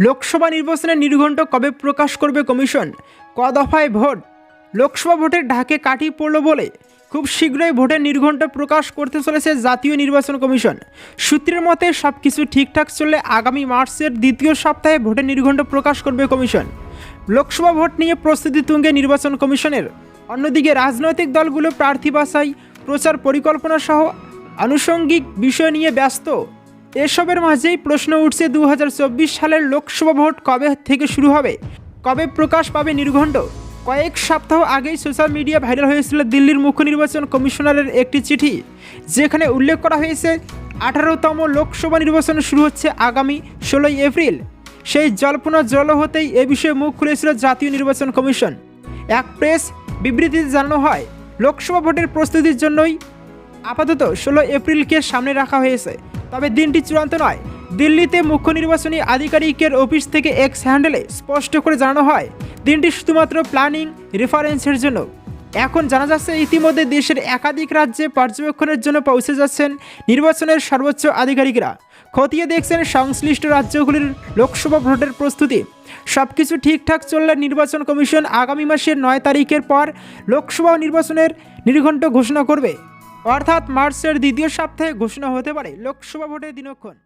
লোকসভা নির্বাচনের নির্ঘণ্ট কবে প্রকাশ করবে কমিশন? ক দফায় ভোট? লোকসভা ভোটের ঢাকে কাঠি পড়ল বলে খুব শীঘ্রই ভোটের নির্ঘণ্ট প্রকাশ করতে চলেছে জাতীয় নির্বাচন কমিশন। সূত্রের মতে সব কিছু ঠিকঠাক চললে আগামী মার্চের দ্বিতীয় সপ্তাহে ভোটের নির্ঘণ্ট প্রকাশ করবে কমিশন। লোকসভা ভোট নিয়ে প্রস্তুতি তুঙ্গে নির্বাচন কমিশনের। অন্যদিকে রাজনৈতিক দলগুলো প্রার্থী বাছাই, প্রচার পরিকল্পনা সহ আনুষঙ্গিক বিষয় নিয়ে ব্যস্ত। এসবের মাঝেই প্রশ্ন উঠছে দু হাজার চব্বিশ সালের লোকসভা ভোট কবে থেকে শুরু হবে? কবে প্রকাশ পাবে নির্ঘণ্ট? কয়েক সপ্তাহ আগেই সোশ্যাল মিডিয়া ভাইরাল হয়েছিল দিল্লির মুখ্য নির্বাচন কমিশনারের একটি চিঠি, যেখানে উল্লেখ করা হয়েছে, আঠারোতম লোকসভা নির্বাচন শুরু হচ্ছে আগামী ষোলোই এপ্রিল। সেই জল্পনা জল হতেই এ বিষয়ে মুখ খুলেছিল জাতীয় নির্বাচন কমিশন। এক প্রেস বিবৃতিতে জানানো হয়, লোকসভা ভোটের প্রস্তুতির জন্যই আপাতত ষোলো এপ্রিলকে সামনে রাখা হয়েছে। তবে দিনটি চূড়ান্ত নয়। দিল্লিতে মুখ্য নির্বাচনী আধিকারিকের অফিস থেকে এক্স হ্যান্ডেলে স্পষ্ট করে জানানো হয়, দিনটি শুধুমাত্র প্ল্যানিং, রেফারেন্সের জন্য। এখন জানা যাচ্ছে ইতিমধ্যে দেশের একাধিক রাজ্যে পর্যবেক্ষণের জন্য পৌঁছে যাচ্ছেন নির্বাচনের সর্বোচ্চ আধিকারিকরা। খতিয়ে দেখছেন সংশ্লিষ্ট রাজ্যগুলির লোকসভা ভোটের প্রস্তুতি। সব কিছু ঠিকঠাক চললে নির্বাচন কমিশন আগামী মাসের নয় তারিখের পর লোকসভা নির্বাচনের নির্ঘণ্ট ঘোষণা করবে। অর্থাৎ মার্চের দ্বিতীয় সপ্তাহে ঘোষণা হতে পারে লোকসভা ভোটের দিনক্ষণ।